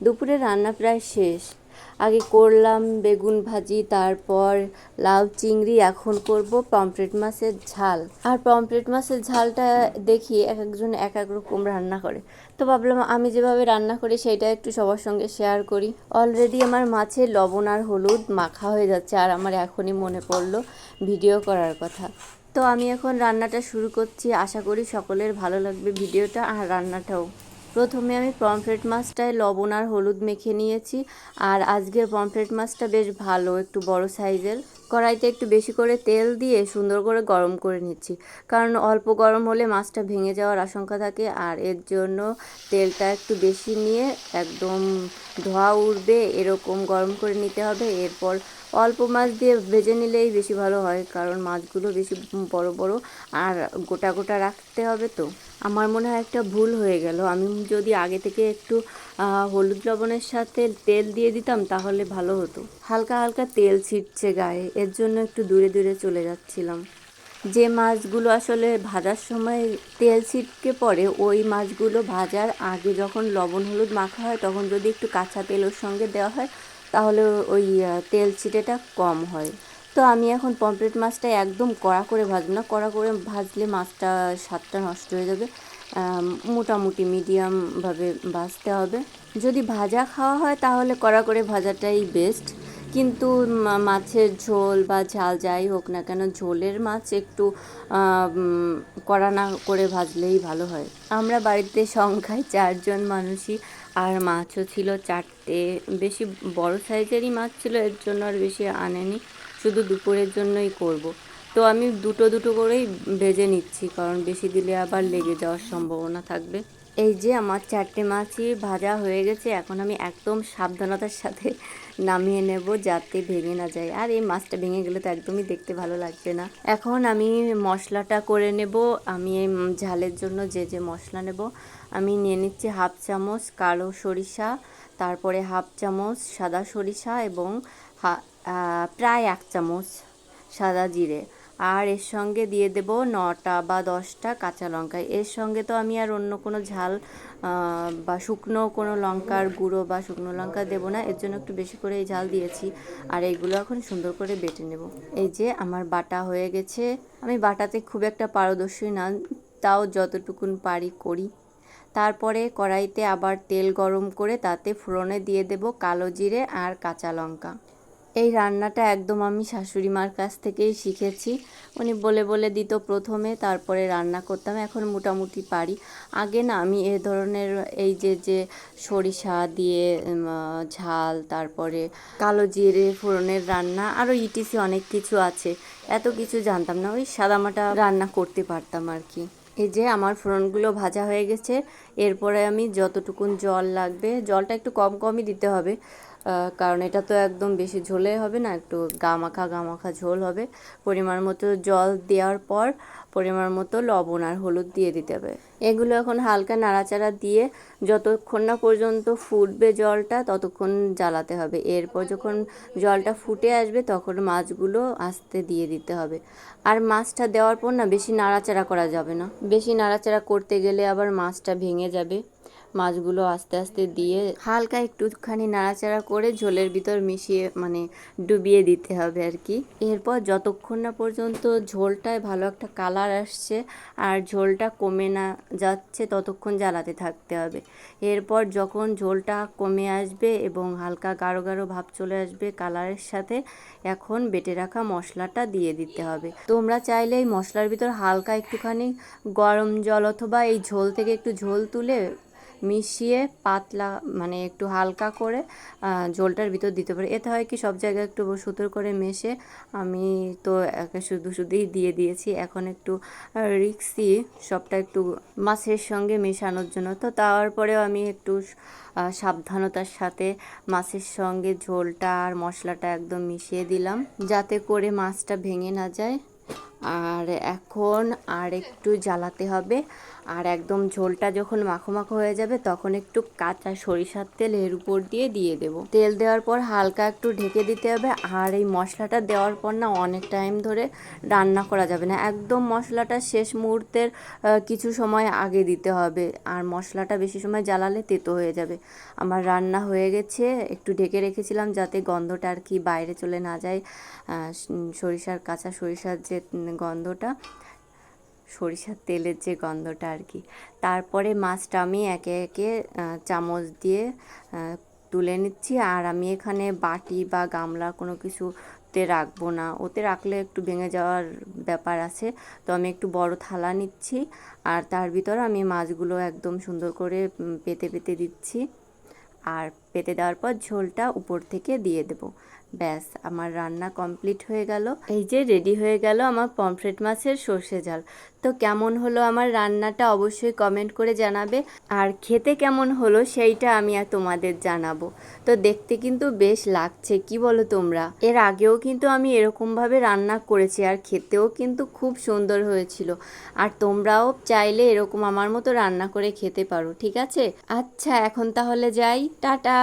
দুপুরে রান্না প্রায় শেষ। আগে করলাম বেগুন ভাজি, তারপর লাউ চিংড়ি, এখন করব পমফ্রেট মাছের ঝাল। আর পমফ্রেট মাছের ঝালটা দেখি এক একজন এক এক রকম রান্না করে। তো ভাবলাম আমি যেভাবে রান্না করি সেটা একটু সবার সঙ্গে শেয়ার করি। অলরেডি আমার মাছের লবণ আর হলুদ মাখা হয়ে যাচ্ছে আর আমার এখনই মনে পড়ল ভিডিও করার কথা। তো আমি এখন রান্নাটা শুরু করছি। আশা করি সকলের ভালো লাগবে ভিডিওটা আর রান্নাটাও। প্রথমে আমি পমফ্রেট মাছটায় লবণ আর হলুদ মেখে নিয়েছি। আর আজকের পমফ্রেট মাছটা বেশ ভালো, একটু বড় সাইজের। কড়াইতে একটু বেশি করে তেল দিয়ে সুন্দর করে গরম করে নিচ্ছি। কারণ অল্প গরম হলে মাছটা ভেঙে যাওয়ার আশঙ্কা থাকে। আর এর জন্য তেলটা একটু বেশি নিয়ে একদম ধোয়া উঠবে এরকম গরম করে নিতে হবে। এরপর অল্প মাছ দিয়ে ভেজে নিলেই বেশি ভালো হয়, কারণ মাছগুলো বেশি বড় বড়। আর গোটা গোটা রাখতে হবে তো। আমার মনে হয় একটা ভুল হয়ে গেল। আমি যদি আগে থেকে একটু হলুদ লবণের সাথে তেল দিয়ে দিতাম তাহলে ভালো হতো। হালকা হালকা তেল ছিটছে গায়ে, এর জন্য একটু দূরে দূরে চলে যাচ্ছিলাম। যে মাছগুলো আসলে ভাজার সময় তেল ছিটকে পড়ে, ওই মাছগুলো ভাজার আগে যখন লবণ হলুদ মাখা হয়, তখন যদি একটু কাঁচা তেলের সঙ্গে দেওয়া হয়, তাহলে ওই তেল ছিটেটা কম হয়। তো আমি এখন পমফ্রেট মাছটা একদম কড়া করে ভাজবো না। কড়া করে ভাজলে মাছটা স্বাদটা নষ্ট হয়ে যাবে। মোটামুটি মিডিয়ামভাবে ভাজতে হবে। যদি ভাজা খাওয়া হয় তাহলে কড়া করে ভাজাটাই বেস্ট কিন্তু মাছের ঝোল বা ঝাল যাই হোক না কেন, ঝোলের মাছ একটু কড়া না করে ভাজলেই ভালো হয়। আমরা বাড়িতে সংখ্যায় চারজন মানুষই, আর মাছও ছিল চারটে। বেশি বড় সাইজেরই মাছ ছিল, এর জন্য আর বেশি আনেনি। শুধু দুপুরের জন্যই করব। তো আমি দুটো দুটো করেই ভেজে নিচ্ছি, কারণ বেশি দিলে আবার লেগে যাওয়ার সম্ভাবনা থাকবে। এই যে আমার চারটে মাছই ভাজা হয়ে গেছে, এখন আমি একদম সাবধানতার সাথে নামিয়ে নেব যাতে ভেঙে না যায়। আর এই মাছটা ভেঙে গেলে তো একদমই দেখতে ভালো লাগবে না। এখন আমি মশলাটা করে নেব, আমি এই ঝালের জন্য যে যে মশলা নেব, আমি নিয়ে নিচ্ছি হাফ চামচ কালো সরিষা, তারপরে হাফ চামচ সাদা সরিষা এবং প্রায় এক চামচ সাদা জিরে। আর এর সঙ্গে দিয়ে দেব নটা বা দশটা কাঁচা লঙ্কা। এর সঙ্গে তো আমি আর অন্য কোনো ঝাল বা শুকনো কোনো লঙ্কার গুঁড়ো বা শুকনো লঙ্কা দেবো না। এর জন্য একটু বেশি করে এই ঝাল দিয়েছি। আর এইগুলো এখন সুন্দর করে বেটে নেব। এই যে আমার বাটা হয়ে গেছে। আমি বাটাতে খুব একটা পারদর্শী না, তাও যতটুকুন পারি করি। তারপরে কড়াইতে আবার তেল গরম করে তাতে ফোড়নে দিয়ে দেব কালো জিরে আর কাঁচা লঙ্কা। এই রান্নাটা একদম আমি শাশুড়ি মার কাছ থেকেই শিখেছি। উনি বলে বলে দিত প্রথমে, তারপরে রান্না করতাম। এখন মোটামুটি পারি। আগে না আমি এ ধরনের এই যে যে সরিষা দিয়ে ঝাল, তারপরে কালো জিরে, ফোড়নের রান্না আরও ইটিসি অনেক কিছু আছে। এত কিছু জানতাম না। ওই সাদামাটা রান্না করতে পারতাম আর কি। এই যে আমার ফোড়নগুলো ভাজা হয়ে গেছে। এরপরে আমি যতটুকুন জল লাগবে, জলটা একটু কম কমই দিতে হবে। কারণ এটা তো একদম বেশি ঝোলে হবে না, একটু গামাখা গামাখা ঝোল হবে। পরিমাণ মতো জল দেওয়ার পর পরিমাণ মতো লবণ আর হলুদ দিয়ে দিতে হবে। এগুলো এখন হালকা নাড়াচাড়া দিয়ে যতক্ষণ না পর্যন্ত ফুটবে জলটা, ততক্ষণ জ্বালাতে হবে। এরপর যখন জলটা ফুটে আসবে, তখন মাছগুলো আস্তে দিয়ে দিতে হবে। আর মাছটা দেওয়ার পর না, বেশি নাড়াচাড়া করা যাবে না। বেশি নাড়াচাড়া করতে গেলে আবার মাছটা ভেঙে যাবে। মাছগুলো আস্তে আস্তে দিয়ে হালকা একটুখানি নাড়াচাড়া করে ঝোলের ভিতর মিশিয়ে মানে ডুবিয়ে দিতে হবে আর কি। এরপর যতক্ষণ না পর্যন্ত ঝোলটায় ভালো একটা কালার আসছে আর ঝোলটা কমে না যাচ্ছে, ততক্ষণ জ্বালাতে থাকতে হবে। এরপর যখন ঝোলটা কমে আসবে এবং হালকা গাঢ় গাঢ় ভাব চলে আসবে কালারের সাথে, এখন বেটে রাখা মশলাটা দিয়ে দিতে হবে। তোমরা চাইলে এই মশলার ভিতর হালকা একটুখানি গরম জল অথবা এই ঝোল থেকে একটু ঝোল তুলে মিশিয়ে পাতলা মানে একটু হালকা করে আহ, ঝোলটার ভিতর দিতে পারি। এতে হয় কি সব জায়গায় একটু সুতোর করে মেশে আমি তো শুধু শুধুই দিয়ে দিয়েছি। এখন একটু রিক্সি সবটা একটু মাছের সঙ্গে মেশানোর জন্য। তো তারপরেও আমি একটু সাবধানতার সাথে মাছের সঙ্গে ঝোলটা আর মশলাটা একদম মিশিয়ে দিলাম যাতে করে মাছটা ভেঙে না যায়। আর এখন আর একটু জ্বালাতে হবে। আর একদম ঝোলটা যখন মাখো মাখো হয়ে যাবে, তখন একটু কাঁচা সরিষার তেল এর উপর দিয়ে দিয়ে দেব। তেল দেওয়ার পর হালকা একটু ঢেকে দিতে হবে, আর এই মশলাটা দেওয়ার পর না অনেক টাইম ধরে রান্না করা যাবে না। একদম মশলাটা শেষ মুহূর্তের কিছু সময় আগে দিতে হবে, আর মশলাটা বেশি সময় জ্বালালে তেতো হয়ে যাবে। আমার রান্না হয়ে গেছে, একটু ঢেকে রেখেছিলাম যাতে গন্ধটা আর কি বাইরে চলে না যায় সরিষার, কাঁচা সরিষার যে গন্ধটা সরিষার তেলের যে গন্ধটা আর কি। তারপরে মাছটা আমি একে একে চামচ দিয়ে তুলে নিচ্ছি। আর আমি এখানে বাটি বা গামলা কোনো কিছুতে রাখব না। ওতে রাখলে একটু ভেঙে যাওয়ার ব্যাপার আছে। তো আমি একটু বড় থালা নিচ্ছি। আর তার ভিতর আমি মাছগুলো একদম সুন্দর করে পেতে পেতে দিচ্ছি। আর পেতে দেওয়ার পর ঝোলটা উপর থেকে দিয়ে দেব। ব্যাস, আমার রান্না কমপ্লিট হয়ে গেল। এই যে রেডি হয়ে গেল আমার পমফ্রেট মাছের সর্ষে ঝাল। তো কেমন হলো আমার রান্নাটা অবশ্যই কমেন্ট করে জানাবে। আর খেতে কেমন হলো সেইটা আমি আর তোমাদের জানাব। তো দেখতে কিন্তু বেশ লাগছে, কি বলো তোমরা? এর আগেও কিন্তু আমি এরকমভাবে রান্না করেছি আর খেতেও কিন্তু খুব সুন্দর হয়েছিল। আর তোমরাও চাইলে এরকম আমার মতো রান্না করে খেতে পারো, ঠিক আছে? আচ্ছা এখন তাহলে যাই। টাটা!